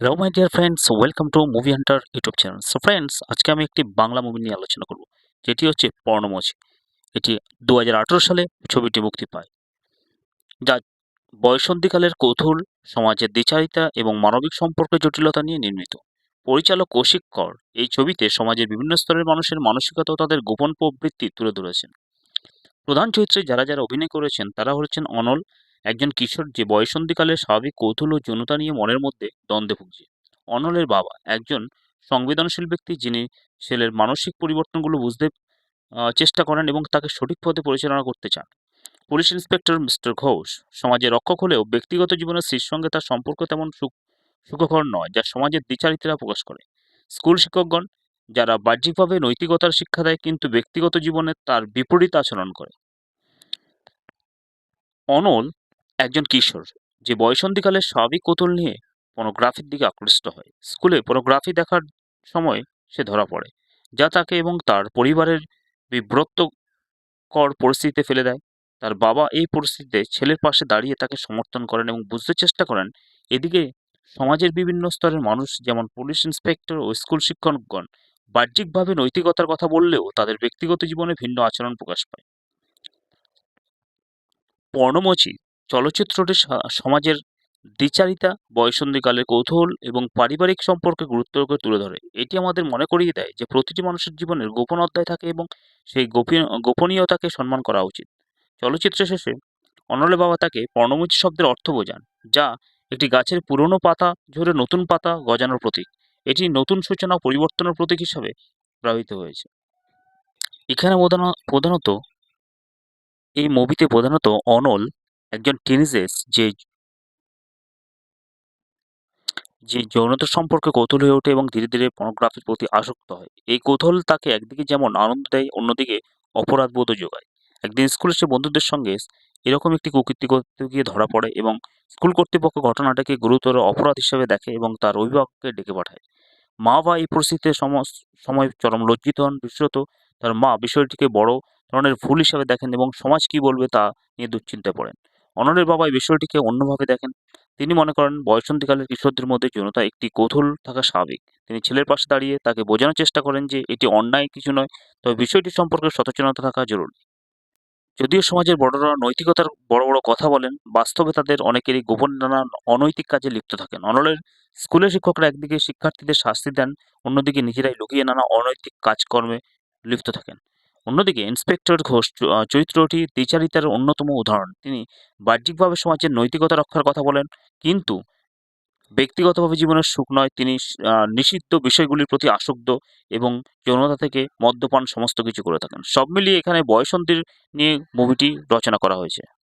Hello my dear friends welcome to Movie Hunter YouTube channel so friends আজকে আমি একটি Bangla movie নিয়ে আলোচনা করব। যেটি হচ্ছে পর্ণমোচী। এটি দু হাজার আঠেরো সালে ছবিটি মুক্তি পায়। যা বয়সন্ধিকালের কৌতূহল, সমাজের দ্বিচারিতা এবং মানবিক সম্পর্কের জটিলতা নিয়ে নির্মিত। পরিচালক কৌশিক কর এই ছবিতে সমাজের বিভিন্ন স্তরের মানুষের মানসিকতা ও তাদের গোপন প্রবৃত্তি তুলে ধরেছেন। প্রধান চরিত্রে যারা যারা অভিনয় করেছেন, তারা হচ্ছেন অনল একজন কিশোর যে বয়সন্ধিকালে স্বাভাবিক কৌতূহল ও যৌনতা নিয়ে মনের মধ্যে দ্বন্দ্বে ভুগছে। অনলের বাবা একজন সংবেদনশীল ব্যক্তি যিনি ছেলের মানসিক পরিবর্তনগুলো বুঝতে চেষ্টা করেন এবং তাকে সঠিক পথে পরিচালনা করতে চান। পুলিশ ইন্সপেক্টর মিস্টার ঘোষ সমাজে রক্ষক হলেও ব্যক্তিগত জীবনের স্ত্রীর সঙ্গে তার সম্পর্ক তেমন সুখ, সুখকর নয়, যা সমাজের দ্বিচারিত্রা প্রকাশ করে। স্কুল শিক্ষকগণ যারা বাহ্যিকভাবে নৈতিকতার শিক্ষা দেয় কিন্তু ব্যক্তিগত জীবনে তার বিপরীত আচরণ করে। অনল একজন কিশোর, যে বয়সন্ধিকালে স্বাভাবিক কৌতূহল নিয়ে পর্নোগ্রাফির দিকে আকৃষ্ট হয়। স্কুলে পর্নোগ্রাফি দেখার সময় সে ধরা পড়ে, যা তাকে এবং তার পরিবারের বিব্রতকর পরিস্থিতিতে ফেলে দেয়। তার বাবা এই পরিস্থিতিতে ছেলের পাশে দাঁড়িয়ে তাকে সমর্থন করেন এবং বুঝতে চেষ্টা করেন। এদিকে সমাজের বিভিন্ন স্তরের মানুষ, যেমন পুলিশ ইন্সপেক্টর ও স্কুল শিক্ষকগণ, বাহ্যিকভাবে নৈতিকতার কথা বললেও তাদের ব্যক্তিগত জীবনে ভিন্ন আচরণ প্রকাশ পায়। পর্ণমোচী চলচ্চিত্রটি সমাজের দ্বিচারিতা, বয়সন্ধিকালের কৌতূহল এবং পারিবারিক সম্পর্কে গুরুত্ব করে তুলে ধরে। এটি আমাদের মনে করিয়ে দেয় যে প্রতিটি মানুষের জীবনের গোপন অধ্যায় থাকে এবং সেই গোপী- গোপনীয়তাকে সম্মান করা উচিত। চলচ্চিত্র শেষে অনলে বাবা তাকে পর্ণমোচী শব্দের অর্থ বোঝান, যা একটি গাছের পুরনো পাতা ঝরে নতুন পাতা গজানোর প্রতীক। এটি নতুন সূচনা পরিবর্তনের প্রতীক হিসাবে ব্যবহৃত হয়েছে। এখানে প্রধান- প্রধানত এই মুভিতে প্রধানত অনল একজন টিনেজেস যে যে যৌনতা সম্পর্কে কৌতূহল হয়ে ওঠে এবং ধীরে ধীরে পর্নোগ্রাফির প্রতি আসক্ত হয়। এই কৌতূহল তাকে একদিকে যেমন আনন্দ দেয়, অন্যদিকে অপরাধবোধও যোগায়। একদিন স্কুলে সে বন্ধুদের সঙ্গে এরকম একটি কুকীর্তি করতে গিয়ে ধরা পড়ে এবং স্কুল কর্তৃপক্ষ ঘটনাটাকে গুরুতর অপরাধ হিসেবে দেখে এবং তার অভিভাবককে ডেকে পাঠায়। মা বা এই পরিস্থিতিতে সম- সময় চরম লজ্জিত হন। বিশেষত তার মা বিষয়টিকে বড় ধরনের ভুল হিসাবে দেখেন এবং সমাজ কি বলবে তা নিয়ে দুশ্চিন্তায় পড়েন। অনলের বাবা এই বিষয়টিকে অন্যভাবে দেখেন। তিনি মনে করেন বয়সন্ধিকালের কিশোরদের মধ্যে যৌনতা একটি কৌতূহল থাকা স্বাভাবিক। তিনি ছেলের পাশে দাঁড়িয়ে তাকে বোঝানোর চেষ্টা করেন যে এটি অন্যায় কিছু নয়, তবে বিষয়টি সম্পর্কে সচেতনতা থাকা জরুরি। যদিও সমাজের বড়রা নৈতিকতার বড় বড় কথা বলেন, বাস্তবে তাদের অনেকেরই গোপন নানান অনৈতিক কাজে লিপ্ত থাকেন। অনলের স্কুলের শিক্ষকরা একদিকে শিক্ষার্থীদের শাস্তি দেন, অন্যদিকে নিজেরাই লুকিয়ে নানা অনৈতিক কাজকর্মে লিপ্ত থাকেন। অন্যদিকে ইন্সপেক্টর ঘোষ চরিত্রটি দ্বিচারিতার অন্যতম উদাহরণ। তিনি বাহ্যিকভাবে সমাজের নৈতিকতা রক্ষার কথা বলেন, কিন্তু ব্যক্তিগতভাবে জীবনের সুখ নয়। তিনি নিষিদ্ধ বিষয়গুলির প্রতি আসক্ত এবং যৌনতা থেকে মদ্যপান সমস্ত কিছু করে থাকেন। সব মিলিয়ে এখানে বয়সন্ধির নিয়ে মুভিটি রচনা করা হয়েছে।